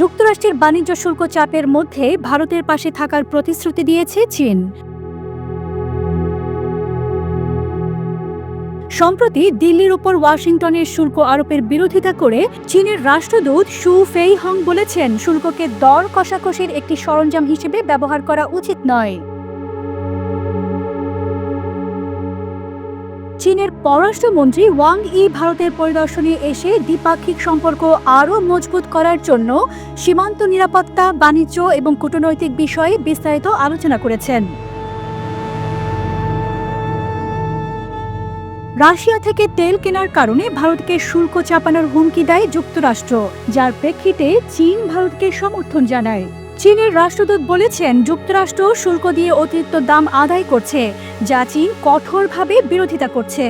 যুক্তরাষ্ট্রের বাণিজ্য শুল্ক চাপের মধ্যে ভারতের পাশে থাকার প্রতিশ্রুতি দিয়েছে চীন। সম্প্রতি দিল্লির উপর ওয়াশিংটনের শুল্ক আরোপের বিরোধিতা করে চীনের রাষ্ট্রদূত সু ফেই হং বলেছেন, শুল্ককে দর কষাকষির একটি সরঞ্জাম হিসেবে ব্যবহার করা উচিত নয়। চীনের পররাষ্ট্রমন্ত্রী ওয়াং ই ভারতের পরিদর্শনে এসে দ্বিপাক্ষিক সম্পর্ক আরও মজবুত করার জন্য সীমান্ত নিরাপত্তা, বাণিজ্য এবং কূটনৈতিক বিষয়ে বিস্তারিত আলোচনা করেছেন। রাশিয়া থেকে তেল কেনার কারণে ভারতকে শুল্ক চাপানোর হুমকি দেয় যুক্তরাষ্ট্র, যার প্রেক্ষিতে চীন ভারতকে সমর্থন জানায়। চীনের রাষ্ট্রদূত বলেছেন, যুক্তরাষ্ট্র শুল্ক দিয়ে অতিরিক্ত দাম আদায় করছে, যা চীন কঠোরভাবে বিরোধিতা করছে।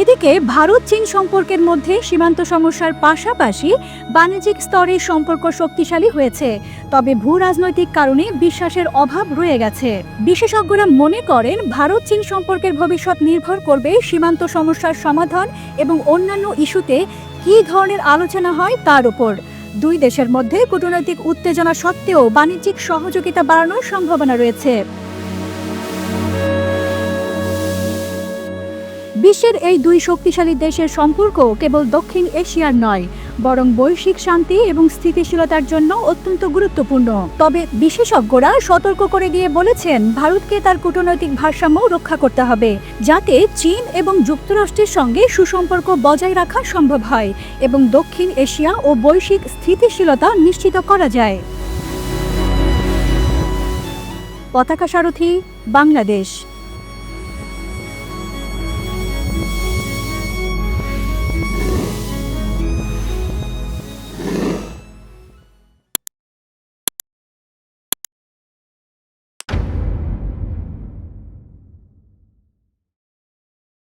এদিকে ভারত চীন সম্পর্কের মধ্যে সীমান্ত সমস্যার পাশাপাশি বাণিজ্যিক স্তরে সম্পর্ক শক্তিশালী হয়েছে, তবে ভূ রাজনৈতিক কারণে বিশ্বাসের অভাব রয়ে গেছে। বিশেষজ্ঞরা মনে করেন, ভারত চীন সম্পর্কের ভবিষ্যৎ নির্ভর করবে সীমান্ত সমস্যার সমাধান এবং অন্যান্য ইস্যুতে কী ধরনের আলোচনা হয় তার উপর। দুই দেশের মধ্যে কূটনৈতিক উত্তেজনা সত্ত্বেও বাণিজ্যিক সহযোগিতা বাড়ানোর সম্ভাবনা রয়েছে। বিশ্বের এই দুই শক্তিশালী দেশের সম্পর্ক কেবল দক্ষিণ এশিয়ার নয়, বরং বৈশ্বিক শান্তি এবং স্থিতিশীলতার জন্য অত্যন্ত গুরুত্বপূর্ণ। তবে বিশেষজ্ঞরা সতর্ক করে দিয়ে বলেছেন, ভারতকে তার কূটনৈতিক ভারসাম্য রক্ষা করতে হবে, যাতে চীন এবং যুক্তরাষ্ট্রের সঙ্গে সুসম্পর্ক বজায় রাখা সম্ভব হয় এবং দক্ষিণ এশিয়া ও বৈশ্বিক স্থিতিশীলতা নিশ্চিত করা যায়। পতাকা সারথী, বাংলাদেশ।